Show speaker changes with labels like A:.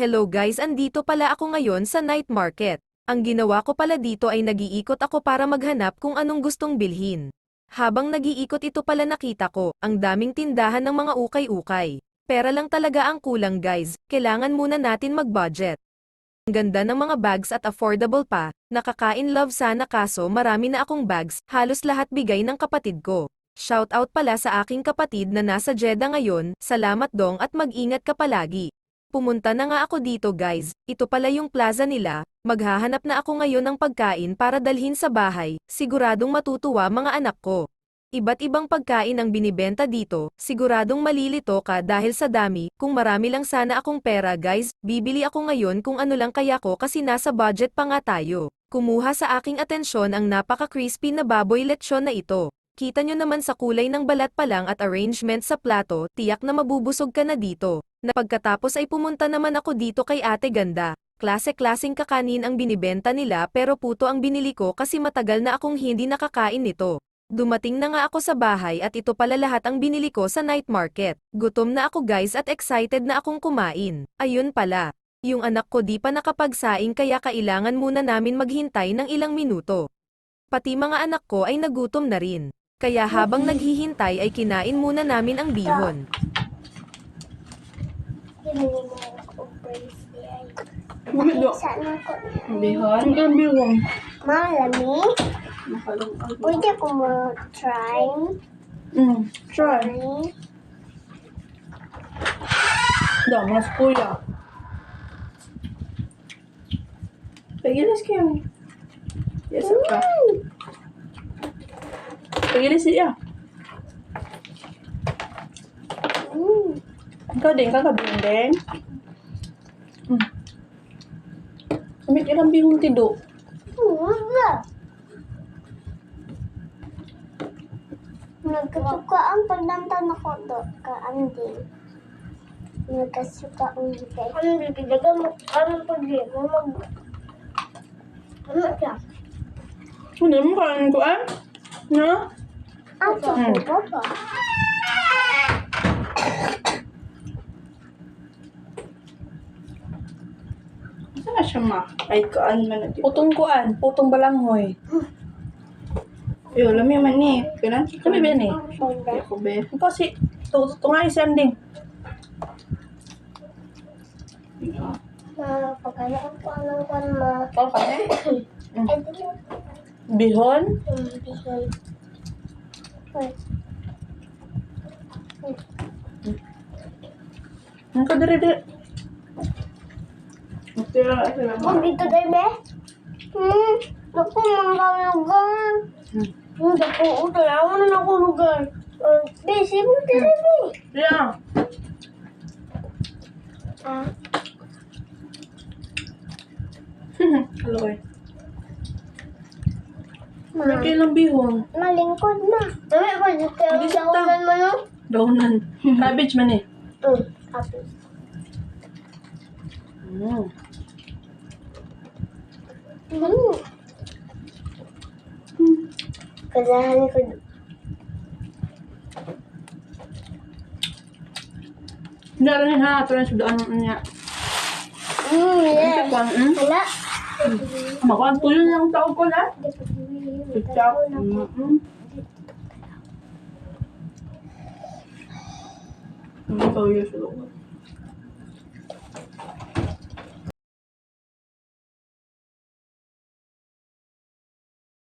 A: Hello guys, andito pala ako ngayon sa night market. Ang ginawa ko pala dito ay nagiikot ako para maghanap kung anong gustong bilhin. Habang nagiikot ito pala nakita ko, ang daming tindahan ng mga ukay-ukay. Pera lang talaga ang kulang guys, kailangan muna natin mag-budget. Ang ganda ng mga bags at affordable pa, nakakain love sana kaso marami na akong bags, halos lahat bigay ng kapatid ko. Shoutout pala sa aking kapatid na nasa Jeddah ngayon, salamat dong at mag-ingat ka palagi. Pumunta na nga ako dito guys, ito pala yung plaza nila, maghahanap na ako ngayon ng pagkain para dalhin sa bahay, siguradong matutuwa mga anak ko. Iba't ibang pagkain ang binibenta dito, siguradong malilito ka dahil sa dami, kung marami lang sana akong pera guys, bibili ako ngayon kung ano lang kaya ko kasi nasa budget pa nga tayo. Kumuha sa aking atensyon ang napaka-crispy na baboy lechon na ito. Kita nyo naman sa kulay ng balat pa lang at arrangement sa plato, tiyak na mabubusog ka na dito. Na pagkatapos ay pumunta naman ako dito kay ate ganda. Klase-klaseng kakanin ang binibenta nila pero puto ang binili ko kasi matagal na akong hindi nakakain nito. Dumating na nga ako sa bahay at ito pala lahat ang binili ko sa night market. Gutom na ako guys at excited na akong kumain. Ayun pala. Yung anak ko di pa nakapagsaing kaya kailangan muna namin maghintay ng ilang minuto. Pati mga anak ko ay nagutom na rin. Kaya habang naghihintay ay kinain muna namin ang bihon.
B: Mo.
C: Bihon? Ang ko.
B: Malami. Pwede ko mo-try.
C: Mm, try. Da, mas kuya. Pagilis kayo. Yes, ka. Pagilis siya.
B: Mm.
C: Ikaw din, kakabihin din. Mm. Kamit ilang bihong tido.
B: Nagkasuka ang pagdantan ako do ka andin. Nagkasuka ang bibig. Ano bibig? Daga mo, ano pag mo mag... Ano siya?
C: Ano mo kain ko ah? No? Hmm.
B: ko ba?
C: Saan na siya ma? Ay, kaan man natin. Putong kuan, putong balanghoy. Yo, lami man ni. Kanan, kami ba ni?
B: Banda.
C: Ako be. Ito si, ito, nga isang ding.
B: Ma, pagkalaan ko anong kan ma. Ay, dili.
C: Bihon.
B: Hmm, bihon.
C: Ang kadiri di. Tira, tira mo.
B: Huwag dito dahil be. Hmm, naku, mga lugar.
C: Hmm.
B: Hmm, naku, utay, ako na ako lugar. Be, sino dito be?
C: Tira.
B: Ma.
C: May kailang bihon.
B: Malingkod na. Dami ko
C: Hindi sakta.
B: saunan mo no?
C: Daunan. Cabbage man eh.
B: Hmm, happy.
C: Mm.
B: Hmm. Kailangan ko
C: Hindi rin ha. Ito rin sudaan niya.
B: Hmm,
C: Ito
B: yes.
C: kwan. Mm.
B: Wala.
C: Makuha tuyo ng tao ko na. Ketchup. Ang toyo sa loob.